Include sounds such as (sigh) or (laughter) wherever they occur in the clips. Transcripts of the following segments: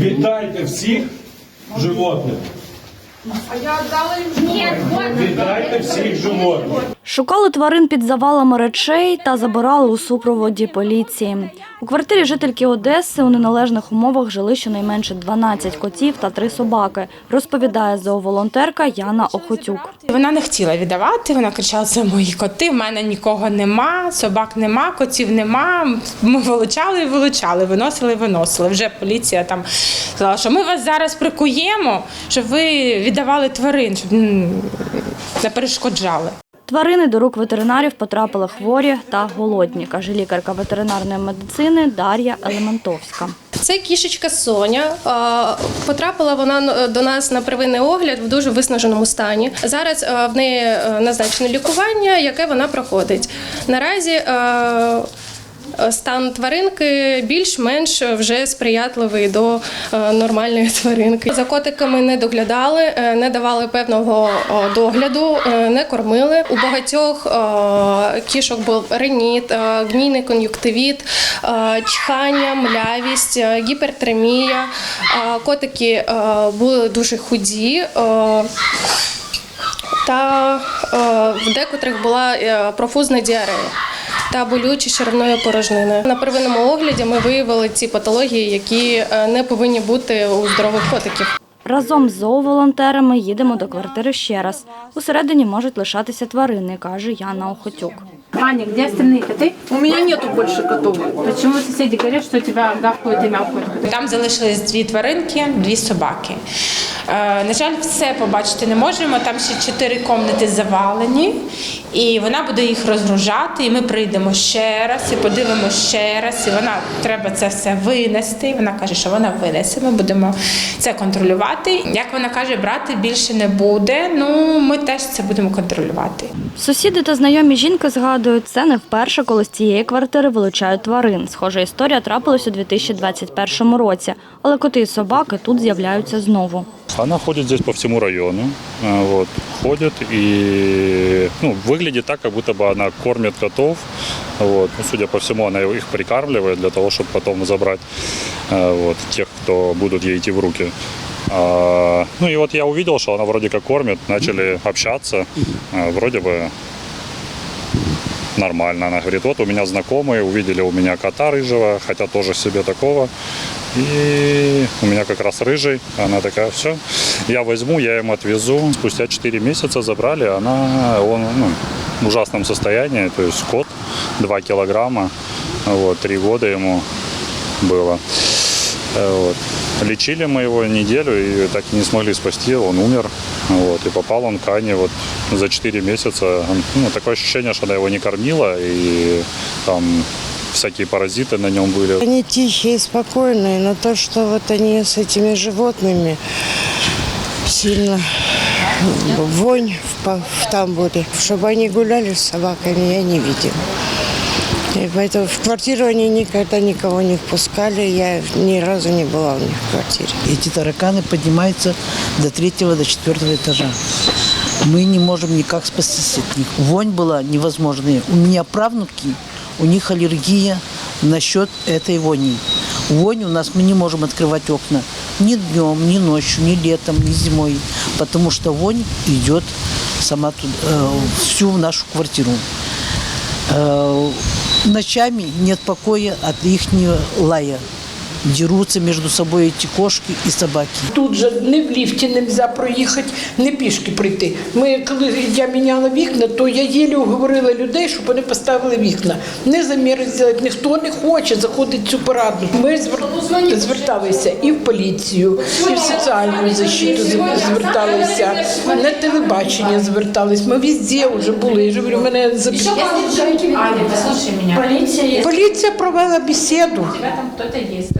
Віддайте всіх животних. Віддайте всіх животних. Шукали тварин під завалами речей та забирали у супроводі поліції. У квартирі жительки Одеси у неналежних умовах жили щонайменше 12 котів та 3 собаки, розповідає зооволонтерка Яна Охотюк. Вона не хотіла віддавати, вона кричала, це мої коти, в мене нікого нема, собак нема, котів нема. Ми вилучали і вилучали, виносили і виносили. Вже поліція там сказала, що ми вас зараз прикуємо, щоб ви віддавали тварин, щоб не перешкоджали. Тварини до рук ветеринарів потрапили хворі та голодні, каже лікарка ветеринарної медицини Дар'я Елементовська. Це кішечка Соня. Потрапила вона до нас на первинний огляд в дуже виснаженому стані. Зараз в неї е, назначено лікування, яке вона проходить. Наразі е, стан тваринки більш-менш вже сприятливий до е, нормальної (laughs) тваринки. За котиками не доглядали, е, не давали певного догляду, е, не кормили. У багатьох е, кішок був реніт, е, гнійний кон'юктивіт, е, чхання, млявість, е, гіпертермія. Е, Котики е, були дуже худі. е, Та е, в декотрих була е, профузна діарея та болючі черевної порожнини. На первинному огляді ми виявили ці патології, які е, не повинні бути у здорових котиків. Разом з зооволонтерами їдемо до квартири ще раз. Усередині можуть лишатися тварини, каже Яна Охотюк. Аня, где остальные коты? У меня нету больше котов. Почему соседи говорят, что у тебя гавкают и мяукают коты? Там залишились дві тваринки, дві собаки. Е, на жаль, все побачити не можемо. Там ще чотири кімнати завалені, і вона буде їх розгружати. І ми прийдемо ще раз і подивимося ще раз. І вона треба це все винести. Вона каже, що вона винесе. Ми будемо це контролювати. Як вона каже, брати більше не буде. Ну ми теж це будемо контролювати. Сусіди та знайомі жінки згадують, це не вперше, коли з цієї квартири вилучають тварин. Схожа історія трапилась у 2021 році, але коти і собаки тут з'являються знову. Она ходит здесь по всему району, а, вот, ходит и ну, выглядит так, как будто бы она кормит котов. Вот. Ну, судя по всему, она их прикармливает для того, чтобы потом забрать а, вот, тех, кто будут ей идти в руки. А, ну и вот я увидел, что она вроде как кормит, начали общаться, а, вроде бы нормально. Она говорит, вот у меня знакомые увидели у меня кота рыжего, хотя тоже себе такого. И у меня как раз рыжий. Она такая, все, я возьму, я им отвезу. Спустя 4 месяца забрали, она, он ну, в ужасном состоянии, то есть кот 2 килограмма, вот, 3 года ему было. Э, Вот. Лечили мы его неделю и так и не смогли спасти, он умер. Вот. И попал он к Ане вот за 4 месяца. Ну, такое ощущение, что она его не кормила, и там всякие паразиты на нем были. Они тихие, спокойные, но то, что вот они с этими животными сильно вонь в, в тамбуре. Чтобы они гуляли с собаками, я не видела. И поэтому в квартиру они никогда никого не впускали. Я ни разу не была у них в квартире. Эти тараканы поднимаются до третьего, до четвертого этажа. Мы не можем никак спастись от них. Вонь была невозможная. У меня правнуки, у них аллергия насчет этой вони. Вонь у нас мы не можем открывать окна ни днем, ни ночью, ни летом, ни зимой, потому что вонь идет сама туда, э, всю нашу квартиру. Э, ночами нет покоя от их лая. Дерутся между собой эти кошки и собаки. Тут же не в ліфті не можна проїхати, не пішки прийти. Ми, коли я міняла вікна, то я єлі уговорила людей, щоб вони поставили вікна. Не заміри зробити, ніхто не хоче заходити в цю парадну. Ми звер- зверталися і в поліцію, і в соціальну защиту зв- зверталися, на телебачення звертались. Ми везде вже були. Я говорю, мене мене. Поліція провела бесіду. У тебя там кто-то есть,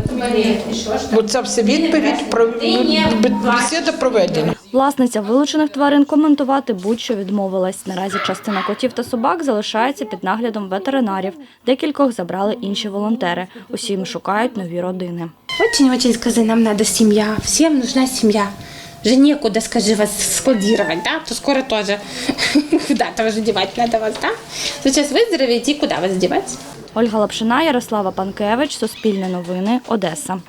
Оце все відповідь про бесіда проведена. Власниця вилучених тварин коментувати будь-що відмовилась. Наразі частина котів та собак залишається під наглядом ветеринарів. Декількох забрали інші волонтери. Усім шукають нові родини. Очень-очень, скажи, нам надо семья. Всем нужна семья. Же некуда, скажи, вас складировать, да? То скоро тоже (laughs) куда-то уже девать надо вас, да? Сейчас выздоровеете, и куда вас девать? Ольга Лапшина, Ярослава Панкевич, Суспільне новини, Одеса.